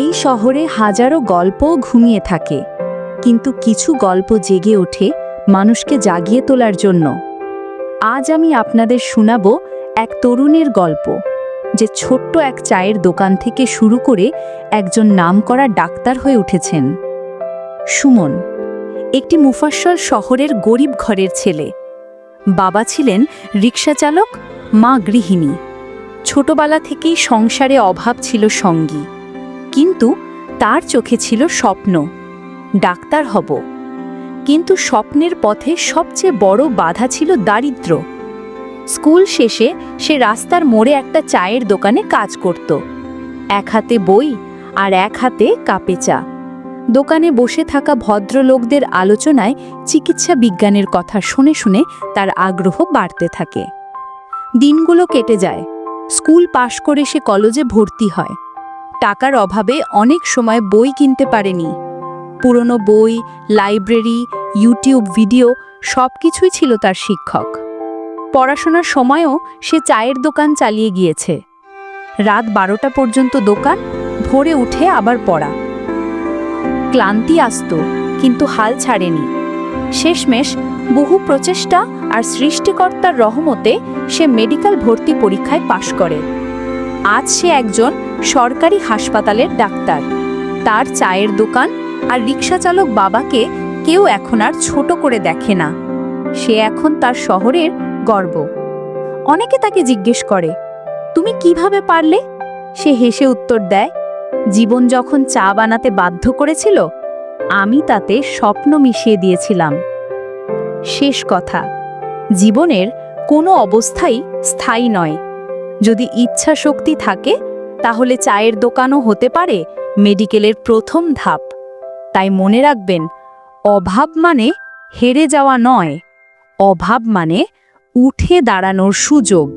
এই শহরে হাজারো গল্প ঘুমিয়ে থাকে। কিন্তু কিছু গল্প জেগে ওঠে মানুষকে জাগিয়ে তোলার জন্য। আজ আমি আপনাদের শোনাব এক তরুণের গল্প, যে ছোট্ট এক চায়ের দোকান থেকে শুরু করে একজন নামকরা ডাক্তার হয়ে উঠেছেন। সুমন, একটি মুফাসল শহরের গরিব ঘরের ছেলে। বাবা ছিলেন রিক্সা চালক, মা গৃহিণী। ছোটবেলা থেকেই সংসারে অভাব ছিল সঙ্গী। কিন্তু তার চোখে ছিল স্বপ্ন, ডাক্তার হব। কিন্তু স্বপ্নের পথে সবচেয়ে বড় বাধা ছিল দারিদ্র। স্কুল শেষে সে রাস্তার মোড়ে একটা চায়ের দোকানে কাজ করত। এক হাতে বই আর এক হাতে কাপে চা। দোকানে বসে থাকা ভদ্রলোকদের আলোচনায় চিকিৎসা বিজ্ঞানের কথা শুনে শুনে তার আগ্রহ বাড়তে থাকে। দিনগুলো কেটে যায়। স্কুল পাশ করে সে কলেজে ভর্তি হয়। টাকার অভাবে অনেক সময় বই কিনতে পারেনি। পুরনো বই, লাইব্রেরি, ইউটিউব ভিডিও সব কিছুই ছিল তার শিক্ষক। পড়াশোনার সময়ও সে চায়ের দোকান চালিয়ে গিয়েছে। রাত বারোটা পর্যন্ত দোকান, ভোরে উঠে আবার পড়া। ক্লান্তি আসত, কিন্তু হাল ছাড়েনি। শেষমেশ বহু প্রচেষ্টা আর সৃষ্টিকর্তার রহমতে সে মেডিকেল ভর্তি পরীক্ষায় পাশ করে। আজ সে একজন সরকারি হাসপাতালের ডাক্তার। তার চায়ের দোকান আর রিক্সা চালক বাবাকে কেউ এখন আর ছোট করে দেখে না। সে এখন তার শহরের গর্ব। অনেকে তাকে জিজ্ঞেস করে, তুমি কীভাবে পারলে? সে হেসে উত্তর দেয়, জীবন যখন চা বানাতে বাধ্য করেছিল, আমি তাতে স্বপ্ন মিশিয়ে দিয়েছিলাম। শেষ কথা, জীবনের কোনো অবস্থাই স্থায়ী নয়। যদি ইচ্ছা শক্তি থাকে তাহলে চায়ের দোকানও হতে পারে মেডিকেলের প্রথম ধাপ। তাই মনে রাখবেন, অভাব মানে হেরে যাওয়া নয়, অভাব মানে উঠে দাঁড়ানোর সুযোগ।